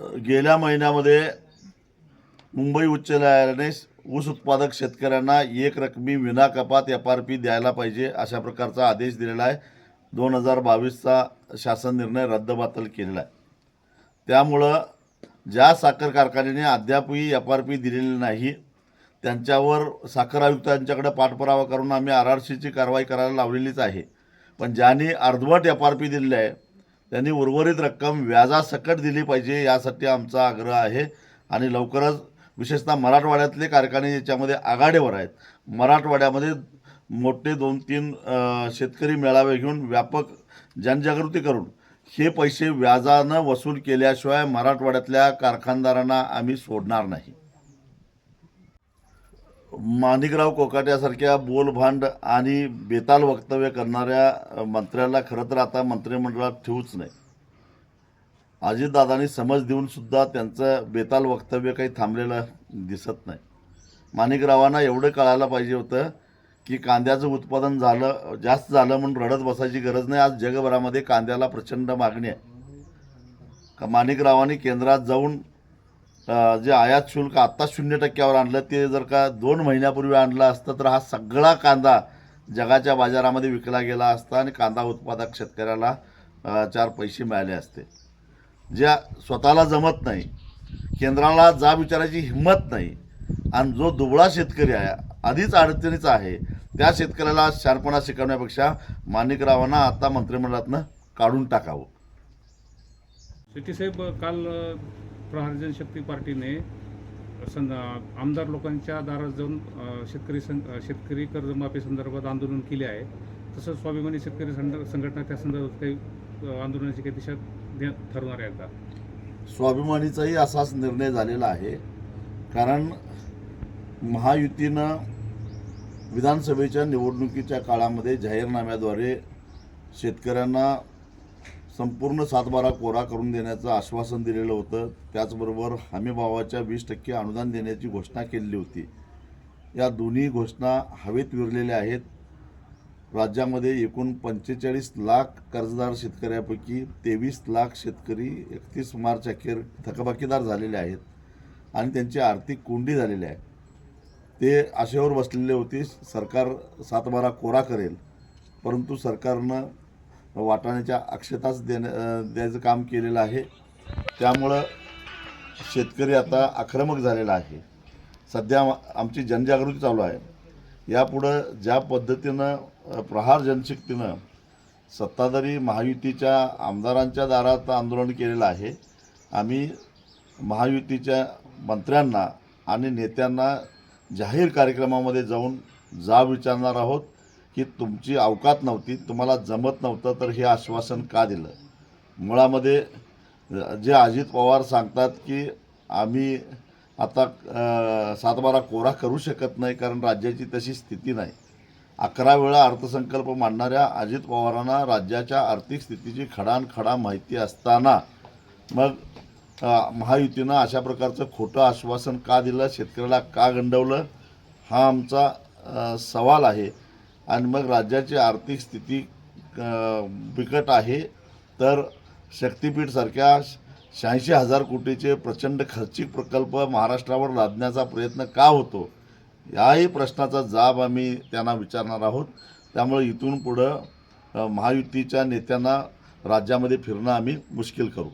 गेल्या महिन्यामध्ये मुंबई उच्च न्यायालयाने ऊस उत्पादक शेतकऱ्यांना एक रकमी विना कपात एफ आर पी द्यायला पाहिजे अशा प्रकारचा आदेश दिलेला आहे. दोन हजार बावीसचा शासन निर्णय रद्दबातल केलेला आहे. त्यामुळं ज्या साखर कारखान्याने अद्यापही एफ आर पी दिलेली नाही त्यांच्यावर साखर आयुक्तांच्याकडे पाठपुरावा करून आम्ही आर आर सीची कारवाई करायला लावलेलीच आहे. पण ज्यांनी अर्धवट एफ आर पी दिलेली आहे त्यांनी उर्वरित रक्कम व्याजासकट दिली पाहिजे यासाठी आमचा आग्रह आहे. आणि लवकरच विशेषतः मराठवाड्यातले कारखाने याच्यामध्ये आघाडीवर आहेत मराठवाड्यामध्ये मोठे दोन तीन शेतकरी मेळावे घेऊन व्यापक जनजागृती करून हे पैसे व्याजानं वसूल केल्याशिवाय मराठवाड्यातल्या कारखानदारांना आम्ही सोडणार नाही. माणिकराव कोकाट्यासारख्या बोलभांड आणि बेताल वक्तव्य करणाऱ्या मंत्र्याला खरं तर आता मंत्रिमंडळात ठेवूच नाही. अजितदादांनी समज देऊनसुद्धा त्यांचं बेताल वक्तव्य काही थांबलेलं दिसत नाही. माणिकरावांना एवढं कळायला पाहिजे होतं की कांद्याचं उत्पादन झालं जास्त झालं म्हणून रडत बसायची गरज नाही. आज जगभरामध्ये कांद्याला प्रचंड मागणी आहे. का माणिकरावांनी केंद्रात जाऊन जे आयात शुल्क आत्ता शून्य टक्क्यावर आणलं ते जर का दोन महिन्यापूर्वी आणलं असतं तर हा सगळा कांदा जगाच्या बाजारामध्ये विकला गेला असता आणि कांदा उत्पादक शेतकऱ्याला चार पैसे मिळाले असते. ज्या स्वतःला जमत नाही केंद्राला जा विचारायची हिंमत नाही आणि जो दुबळा शेतकरी आहे आधीच अडचणीचा आहे त्या शेतकऱ्याला शार्पणा शिकवण्यापेक्षा माणिकरावांना आता मंत्रिमंडळातनं काढून टाकावं. शेट्टी साहेब काल अ, शक्ती पार्टीने सं आमदार लोकांच्या दारात जाऊन शेतकरी सं शेतकरी कर्जमाफी संदर्भात आंदोलन केले आहे. तसंच स्वाभिमानी शेतकरी संघ संघटना त्या संदर्भात काही आंदोलनाची काही दिशा ठरवणार आहे का? स्वाभिमानीचाही असाच निर्णय झालेला आहे. कारण महायुतीनं विधानसभेच्या निवडणुकीच्या काळामध्ये जाहीरनाम्याद्वारे शेतकऱ्यांना संपूर्ण सातबारा कोरा करून देण्याचं आश्वासन दिलेलं होतं. त्याचबरोबर हमीभावाच्या वीस टक्के अनुदान देण्याची घोषणा केलेली होती. या दोन्ही घोषणा हवेत विरलेल्या आहेत. राज्यामध्ये एकूण पंचेचाळीस लाख कर्जदार शेतकऱ्यापैकी तेवीस लाख शेतकरी एकतीस मार्च अखेर थकबाकीदार झालेले आहेत आणि त्यांची आर्थिक कोंडी झालेली आहे. ते आशेवर बसलेले होते सरकार सातबारा कोरा करेल परंतु सरकारनं वाटाण्याच्या अक्षताच देण्या द्यायचं काम केलेलं आहे. त्यामुळं शेतकरी आता आक्रमक झालेला आहे. सध्या आमची जनजागृती चालू आहे. यापुढं ज्या पद्धतीनं प्रहार जनशक्तीनं सत्ताधारी महायुतीच्या आमदारांच्या दारात आंदोलन केलेलं आहे आम्ही महायुतीच्या मंत्र्यांना आणि नेत्यांना जाहीर कार्यक्रमामध्ये जाऊन जा विचारणार आहोत. की तुमची अवकात नव्हती तुम्हाला जमत नव्हतं तर हे आश्वासन का दिलं? मुळामध्ये जे अजित पवार सांगतात की आम्ही आता सातबारा कोरा करू शकत नाही कारण राज्याची तशी स्थिती नाही. अकरा वेळा अर्थसंकल्प मांडणाऱ्या अजित पवारांना राज्याच्या आर्थिक स्थितीची खडानखडा माहिती असताना मग महायुतीनं अशा प्रकारचं खोटं आश्वासन का दिलं? शेतकऱ्याला का गंडवलं? हा आमचा सवाल आहे. आणि मग राज्याची आर्थिक स्थिती बिकट आहे तर शक्तीपीठसारख्या शहाऐंशी हजार कोटीचे प्रचंड खर्चिक प्रकल्प महाराष्ट्रावर लादण्याचा प्रयत्न का होतो? याही प्रश्नाचा जाब आम्ही त्यांना विचारणार आहोत. त्यामुळे इथून पुढं महायुतीच्या नेत्यांना राज्यामध्ये फिरणं आम्ही मुश्किल करू.